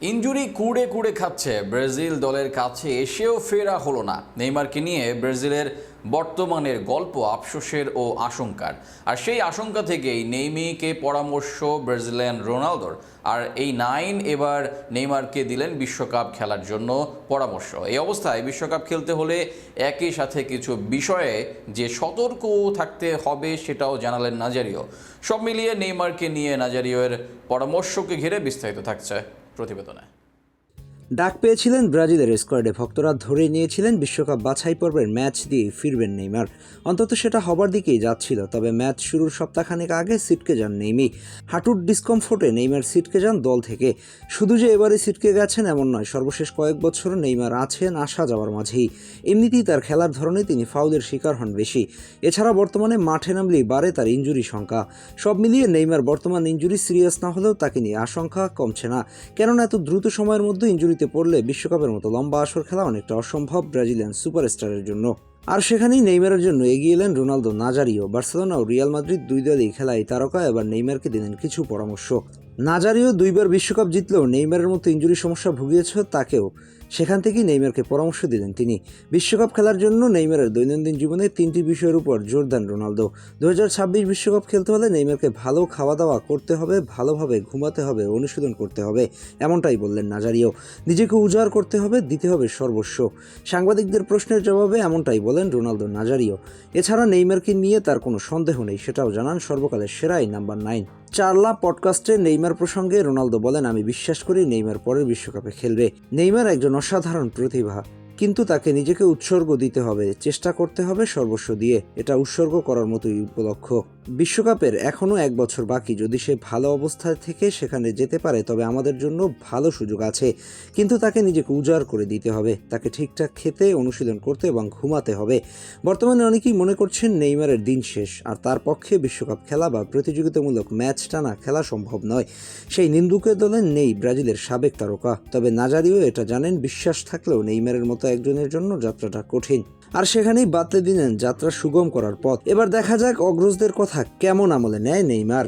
Injury কুড়ে কুড়ে খাচ্ছে। ব্রাজিল দলের কাছে এসেও ফেরা হলো না। নেইমারকে নিয়ে ব্রাজিলের বর্তমানের গল্প আফসোসের ও আশঙ্কার। আর সেই আশঙ্কা থেকেই নেইমিকে পরামর্শ ব্রাজিলিয়ান রোনালদোর। আর এই নাইন এবার নেইমারকে দিলেন বিশ্বকাপ খেলার জন্য পরামর্শ। এই অবস্থায় বিশ্বকাপ খেলতে হলে একই সাথে কিছু বিষয়ে যে সতর্ক থাকতে হবে সেটাও জানালেন নাজারিও। সব মিলিয়ে নেইমারকে নিয়ে নাজারিওর পরামর্শকে ঘিরে বিস্তারিত থাকছে। প্রতিবেদনে। ডাক পেয়েছিলেন ব্রাজিলের স্কোয়াডে। ভক্তরা ধরে নিয়েছিলেন বিশ্বকাপ বাছাই পর্বের ম্যাচ দিয়ে ফিরবেন নেইমার। অন্তত সেটা হবার দিকেই যাচ্ছিল, তবে ম্যাচ শুরুর সপ্তাহখানেক আগে সিটকে যান নেইমি। হাঁটুর ডিসকমফোর্টে নেইমার সিটকে যান দল থেকে। শুধু যে এবারে সিটকে গেছেন এমন নয়, সর্বশেষ কয়েক বছর নেইমার আছেন আসা যাওয়ার মাঝেই। এমনিতেই তার খেলার ধরনে তিনি ফাউলের শিকার হন বেশি। এছাড়া বর্তমানে মাঠে নামলেই বাড়ে তার ইঞ্জুরি সংখ্যা। সব মিলিয়ে নেইমার বর্তমান ইঞ্জুরি সিরিয়াস না হলেও তাকে নিয়ে আশঙ্কা কমছে না। কেননা এত দ্রুত সময়ের মধ্যে ইঞ্জুরিতে পড়লে বিশ্বকাপের মতো লম্বা আসর খেলা অনেকটা অসম্ভব ব্রাজিলিয়ান সুপারস্টারের জন্য। আর সেখানেই নেইমারের জন্য এগিয়ে এলেন রোনালদো, নাজারিও, বার্সেলোনা ও রিয়াল মাদ্রিদ দুই দলই খেলায় তারকা, এবার নেইমারকে দিলেন কিছু পরামর্শ। নাজারিও দুইবার বিশ্বকাপ জিতলেও নেইমারের মতো ইঞ্জুরি সমস্যা ভুগিয়েছে তাকেও। সেখান থেকেই নেইমারকে পরামর্শ দিলেন তিনি। বিশ্বকাপ খেলার জন্য নেইমারের দৈনন্দিন জীবনে তিনটি বিষয়ের উপর জোর দেন রোনালদো। দু বিশ্বকাপ খেলতে হলে নেইমারকে ভালো খাওয়া দাওয়া করতে হবে, ভালোভাবে ঘুমাতে হবে, অনুশীলন করতে হবে, এমনটাই বললেন নাজারিও। নিজেকে উজাড় করতে হবে, দিতে হবে সর্বস্ব। সাংবাদিকদের প্রশ্নের জবাবে এমনটাই বলেন রোনালদো নাজারিও। এছাড়া নেইমারকে নিয়ে তার কোনো সন্দেহ নেই, সেটাও জানান সর্বকালের সেরাই নাম্বার নাইন। চারলা পডকাস্টে নেইমার প্রসঙ্গে রোনালদো বলেন, আমি বিশ্বাস করি নেইমার পরের বিশ্বকাপে খেলবে। নেইমার একজন অসাধারণ প্রতিভা। কিন্তু তাকে নিজেকে উৎসর্গ দিতে হবে, চেষ্টা করতে হবে সর্বস্ব দিয়ে, এটা উৎসর্গ করার মতোই উপলক্ষ। বিশ্বকাপের এখনও এক বছর বাকি, যদি সে ভালো অবস্থায় থেকে সেখানে যেতে পারে, তবে আমাদের জন্য ভালো সুযোগ আছে। কিন্তু তাকে নিজেকে উজাড় করে দিতে হবে, তাকে ঠিকঠাক খেতে অনুশীলন করতে এবং ঘুমাতে হবে। বর্তমানে অনেকেই মনে করছেন নেইমারের দিন শেষ, আর তার পক্ষে বিশ্বকাপ খেলা বা প্রতিযোগিতামূলক ম্যাচ টানা খেলা সম্ভব নয়। সেই নিন্দুকের দলে নেই ব্রাজিলের সাবেক তারকা। তবে নাজারিও এটা জানেন, বিশ্বাস থাকলেও নেইমারের মতো একজনের জন্য যাত্রাটা কঠিন। আর সেখানেই বাতলে দিলেন যাত্রা সুগম করার পথ। এবার দেখা যাক অগ্রজদের কথা কেমন আমলে নেয় নেইমার।